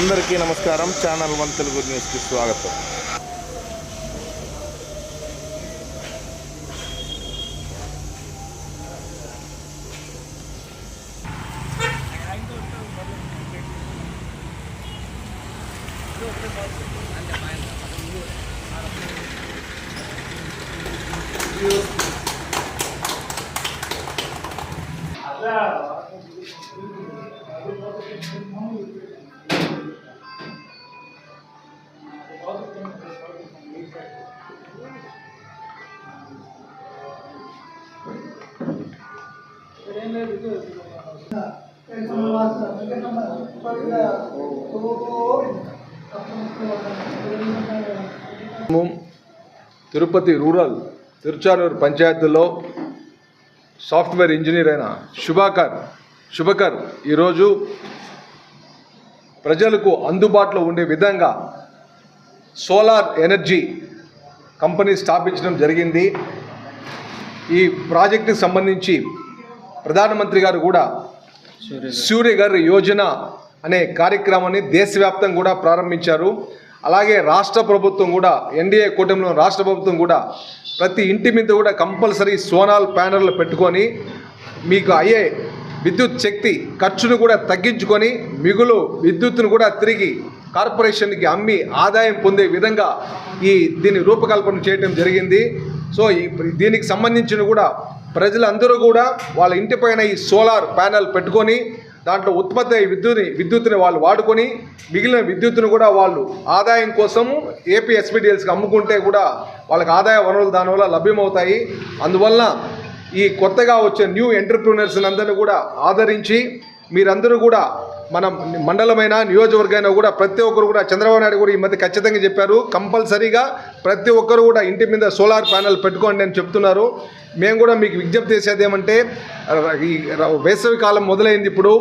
అందరికీ నమస్కారం. Channel one Telugu న్యూస్కి స్వాగతం. తిరుపతి రూరల్ తిరుచానూరు పంచాయతీలో సాఫ్ట్వేర్ ఇంజనీర్ అయిన శుభాకర్ శుభకర్ ఈరోజు ప్రజలకు అందుబాటులో ఉండే విధంగా సోలార్ ఎనర్జీ కంపెనీ స్థాపించడం జరిగింది. ఈ ప్రాజెక్టుకి సంబంధించి ప్రధానమంత్రి గారు కూడా సూర్యఘర్ యోజన అనే కార్యక్రమాన్ని దేశవ్యాప్తంగా కూడా ప్రారంభించారు. అలాగే రాష్ట్ర ప్రభుత్వం కూడా ఎన్డీఏ కూటమిలో రాష్ట్ర ప్రభుత్వం కూడా ప్రతి ఇంటి మీద కూడా కంపల్సరీ సోనాల్ ప్యానర్లు పెట్టుకొని మీకు అయ్యే విద్యుత్ శక్తి ఖర్చును కూడా తగ్గించుకొని మిగులు విద్యుత్తును కూడా తిరిగి కార్పొరేషన్కి అమ్మి ఆదాయం పొందే విధంగా ఈ దీన్ని రూపకల్పన చేయడం జరిగింది. సో ఈ దీనికి సంబంధించిన కూడా ప్రజలందరూ కూడా వాళ్ళ ఇంటిపైన ఈ సోలార్ ప్యానెల్ పెట్టుకొని దాంట్లో ఉత్పత్తి అయ్యే విద్యుత్ని విద్యుత్తుని వాళ్ళు వాడుకొని మిగిలిన విద్యుత్తును కూడా వాళ్ళు ఆదాయం కోసము ఏపీ ఎస్పీడిఎల్స్కి అమ్ముకుంటే కూడా వాళ్ళకి ఆదాయ వనరులు దానివల్ల లభ్యమవుతాయి. అందువలన ఈ కొత్తగా వచ్చే న్యూ ఎంటర్ప్రినర్స్ అందరినీ కూడా ఆదరించి మీరందరూ కూడా మన మండలమైన నియోజకవర్గమైనా కూడా ప్రతి ఒక్కరు కూడా చంద్రబాబు నాయుడు కూడా ఈ మధ్య ఖచ్చితంగా చెప్పారు. కంపల్సరీగా ప్రతి ఒక్కరు కూడా ఇంటి మీద సోలార్ ప్యానెల్ పెట్టుకోండి అని చెప్తున్నారు. మేము కూడా మీకు విజ్ఞప్తి చేసేది ఏమంటే ఈ వేసవి కాలం మొదలైంది ఇప్పుడు.